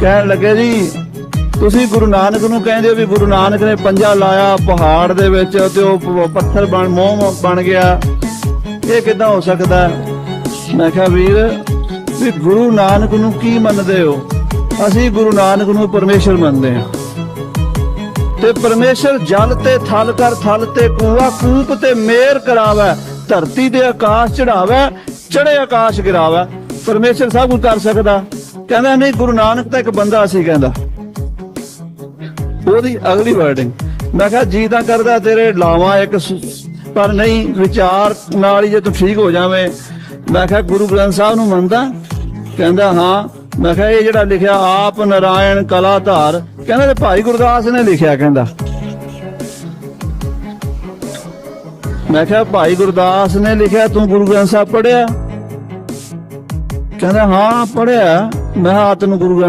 ਕਹਿਣ ਲੱਗੇ ਜੀ, ਤੁਸੀਂ ਗੁਰੂ ਨਾਨਕ ਨੂੰ ਕਹਿੰਦੇ ਹੋ ਵੀ ਗੁਰੂ ਨਾਨਕ ਨੇ ਪੰਜਾ ਲਾਇਆ ਪਹਾੜ ਦੇ ਵਿੱਚ ਤੇ ਉਹ ਪੱਥਰ ਬਣ, ਮੋਹ ਬਣ ਗਿਆ। ਇਹ ਕਿਦਾਂ ਹੋ ਸਕਦਾ? ਮੈਂ ਕਿਹਾ, ਵੀਰ, ਵੀ ਗੁਰੂ ਨਾਨਕ ਨੂੰ ਕੀ ਮੰਨਦੇ ਹੋ? ਅਸੀਂ ਗੁਰੂ ਨਾਨਕ ਨੂੰ ਪਰਮੇਸ਼ਰ ਮੰਨਦੇ ਹਾਂ। ਤੇ ਪਰਮੇਸ਼ਰ ਜਲ ਤੇ ਥਲ ਕਰ ਥਲ ਤੇ ਕੂਆ, ਕੂਪ ਤੇ ਮੇਰ ਕਰਾਵੇ, ਧਰਤੀ ਤੇ ਆਕਾਸ਼ ਚੜਾਵੇ ਚੜੇ ਆਕਾਸ਼ ਗਿਰਾਵੇ। ਪਰਮੇਸ਼ਰ ਸਭ ਕੁਝ ਕਰ ਸਕਦਾ। ਕਹਿੰਦਾ ਨਹੀਂ, ਗੁਰੂ ਨਾਨਕ ਤਾਂ ਇੱਕ ਬੰਦਾ ਸੀ ਕਹਿੰਦਾ। ਉਹਦੀ ਅਗਲੀ ਵਰਡਿੰਗ ਮੈਂ ਕਿਹਾ, ਜੀ ਤਾਂ ਕਰਦਾ ਤੇਰੇ ਲਾਵਾਂ ਇੱਕ ਪਰ ਨਹੀਂ, ਵਿਚਾਰ ਨਾਲ ਹੀ ਜੇ ਤੂੰ ਠੀਕ ਹੋ ਜਾਵੇਂ। ਮੈਂ ਕਿਹਾ, ਗੁਰੂ ਗ੍ਰੰਥ ਸਾਹਿਬ ਨੂੰ ਮੰਨਦਾ? ਕਹਿੰਦਾ, ਹਾਂ। ਮੈਂ ਕਿਹਾ, ਇਹ ਜਿਹੜਾ ਲਿਖਿਆ, ਆਪ ਨਾਰਾਇਣ ਕਲਾ ਧਾਰ ਕਹਿੰਦਾ, ਤੇ ਭਾਈ ਗੁਰਦਾਸ ਨੇ ਲਿਖਿਆ, ਕਹਿੰਦਾ। ਮੈਂ ਕਿਹਾ, ਭਾਈ ਗੁਰਦਾਸ ਨੇ ਲਿਖਿਆ, ਤੂੰ ਗੁਰੂ ਗ੍ਰੰਥ ਸਾਹਿਬ ਪੜਿਆ ਕਹਿੰਦਾ, ਹਾਂ ਪੜਿਆ ਮੈਂ ਕਿਹਾ ਆ ਤੈਨੂੰ ਗੁਰੂ ਗ੍ਰੰਥ